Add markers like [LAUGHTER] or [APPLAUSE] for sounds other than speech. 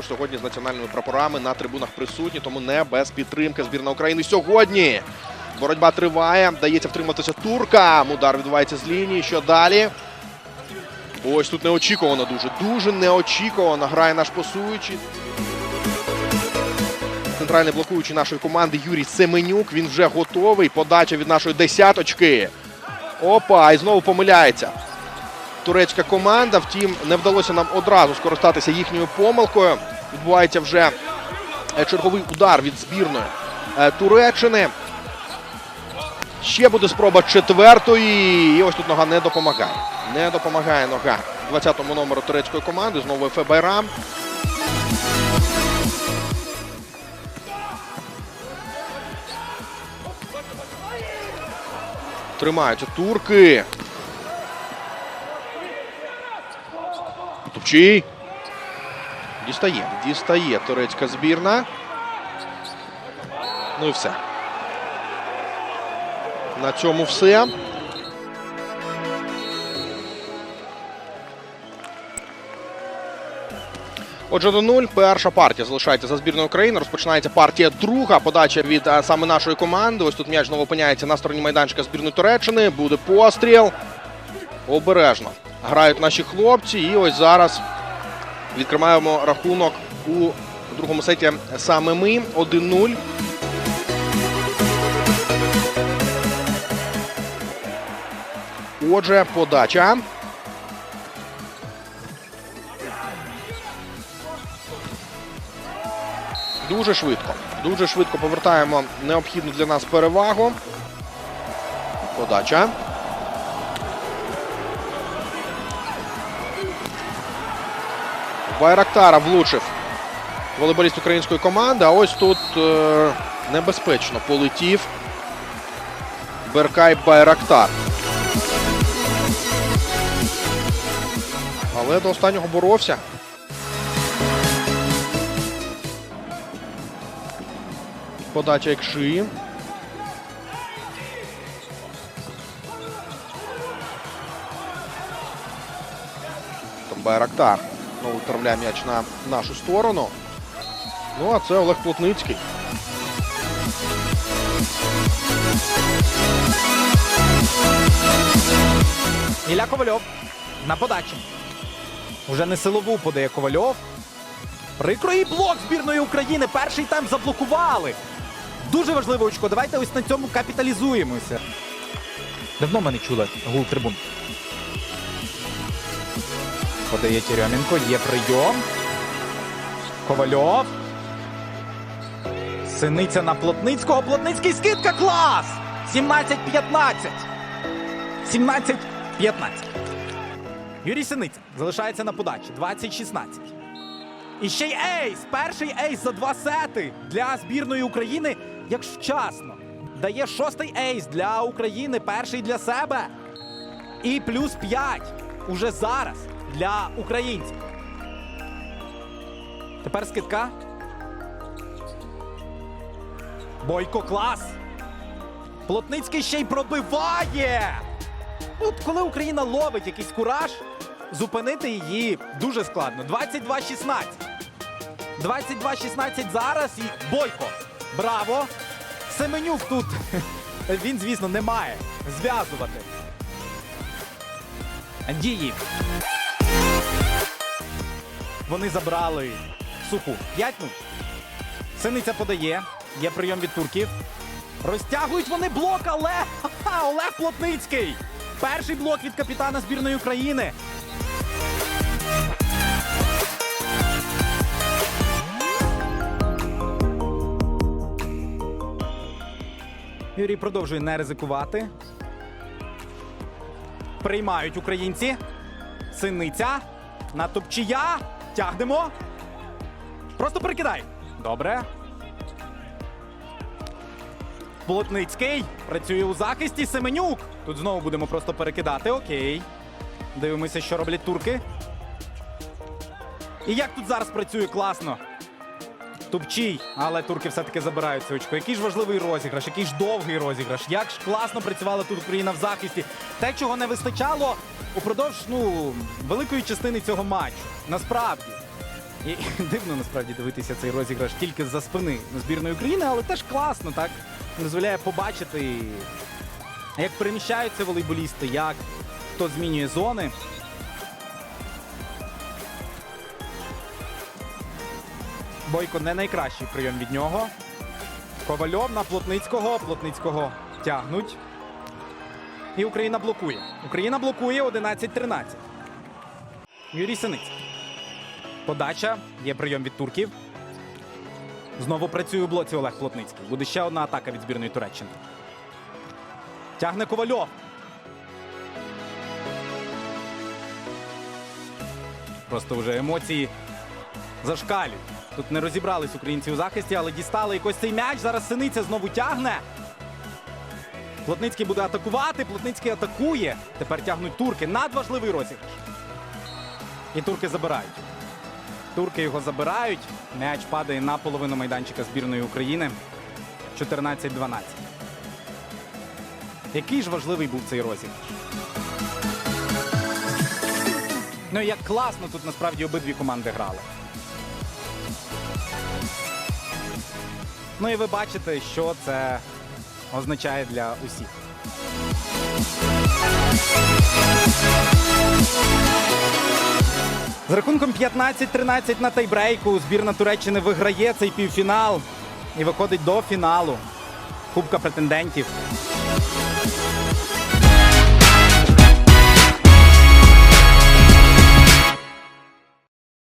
також сьогодні з національними прапорами на трибунах присутні, тому не без підтримки збірна України сьогодні. Боротьба триває. Дається втриматися туркам. Удар відбувається з лінії. Що далі? Ось тут неочікувано дуже. Дуже неочікувано грає наш посуючий. Центральний блокуючий нашої команди Юрій Семенюк. Він вже готовий. Подача від нашої десяточки. Опа, і знову помиляється. Турецька команда. Втім, не вдалося нам одразу скористатися їхньою помилкою. Відбувається вже е, черговий удар від збірної е, Туреччини. Ще буде спроба четвертої. І ось тут нога не допомагає. Не допомагає нога 20-му номеру турецької команди. Знову Ефе. Тримаються турки. Тупчий. Дістає. Дістає турецька збірна. Ну і все. На цьому все. Отже, до нуль. Перша партія залишається за збірною України. Розпочинається партія друга. Подача від а, саме нашої команди. Ось тут м'яч знову опиняється на стороні майданчика збірної Туреччини. Буде постріл. Обережно. Грають наші хлопці. І ось зараз відкриваємо рахунок у другому сеті саме ми. 1-0. Отже, подача. Дуже швидко. Дуже швидко повертаємо необхідну для нас перевагу. Подача. Байрактара влучив волейболіст української команди. А ось тут е, небезпечно полетів Беркай Байрактар. Але до останнього боровся. Подача як шиї. Там Байрактар знову відправляє м'яч на нашу сторону. Ну, а це Олег Плотницький. Ілля Ковальов на подачі. Уже не силову подає Ковальов. Прикроє блок збірної України. Перший тайм заблокували. Дуже важливе очко. Давайте ось на цьому капіталізуємося. Давно ми не чули гул трибун. Подає Тєрьомінко. Є прийом. Ковальов. Синиця на Плотницького. Плотницький скидка. Клас! 17-15. 17-15. Юрій Синиця залишається на подачі. 20-16. І ще й ейс. Перший ейс за два сети для збірної України. Як вчасно. Дає шостий ейс для України. Перший для себе. І плюс 5 уже зараз для українців. Тепер скидка. Бойко клас. Плотницький ще й пробиває. От коли Україна ловить якийсь кураж, зупинити її дуже складно. 22-16. 22-16 зараз і Бойко. Браво! Семенюк тут. [LAUGHS] Він, звісно, не має зв'язувати. Дії. Вони забрали суху. 5-0. Синиця подає. Є прийом від турків. Розтягують вони блок, але ха-ха, Олег Плотницький. Перший блок від капітана збірної України. Юрій продовжує не ризикувати. Приймають українці. Синиця. На топчія. Тягнемо. Просто перекидай. Добре. Плотницький працює у захисті. Семенюк. Тут знову будемо просто перекидати. Окей. Дивимося, що роблять турки. І як тут зараз працює класно. Тупчий, але турки все-таки забирають це очко. Який ж важливий розіграш, який ж довгий розіграш. Як ж класно працювала тут Україна в захисті. Те, чого не вистачало упродовж ну, великої частини цього матчу. Насправді. І [LAUGHS] дивно насправді дивитися цей розіграш тільки з-за спини збірної України, але теж класно, так? Дозволяє побачити, як переміщаються волейболісти, як хто змінює зони. Бойко не найкращий прийом від нього. Ковальов на Плотницького. Плотницького тягнуть. І Україна блокує. Україна блокує 11-13. Юрій Синиць. Подача. Є прийом від турків. Знову працює у блоці Олег Плотницький. Буде ще одна атака від збірної Туреччини. Тягне Ковальов. Просто вже емоції зашкалюють. Тут не розібрались українці у захисті, але дістали якось цей м'яч. Зараз синиця знову тягне. Плотницький буде атакувати. Плотницький атакує. Тепер тягнуть турки. Надважливий розіграш. І турки забирають. Турки його забирають. М'яч падає на половину майданчика збірної України. 14-12. Який ж важливий був цей розіграш? Ну як класно тут насправді обидві команди грали. Ну і ви бачите, що це означає для усіх. З рахунком 15-13 на тайбрейку збірна Туреччини виграє цей півфінал і виходить до фіналу Кубка претендентів.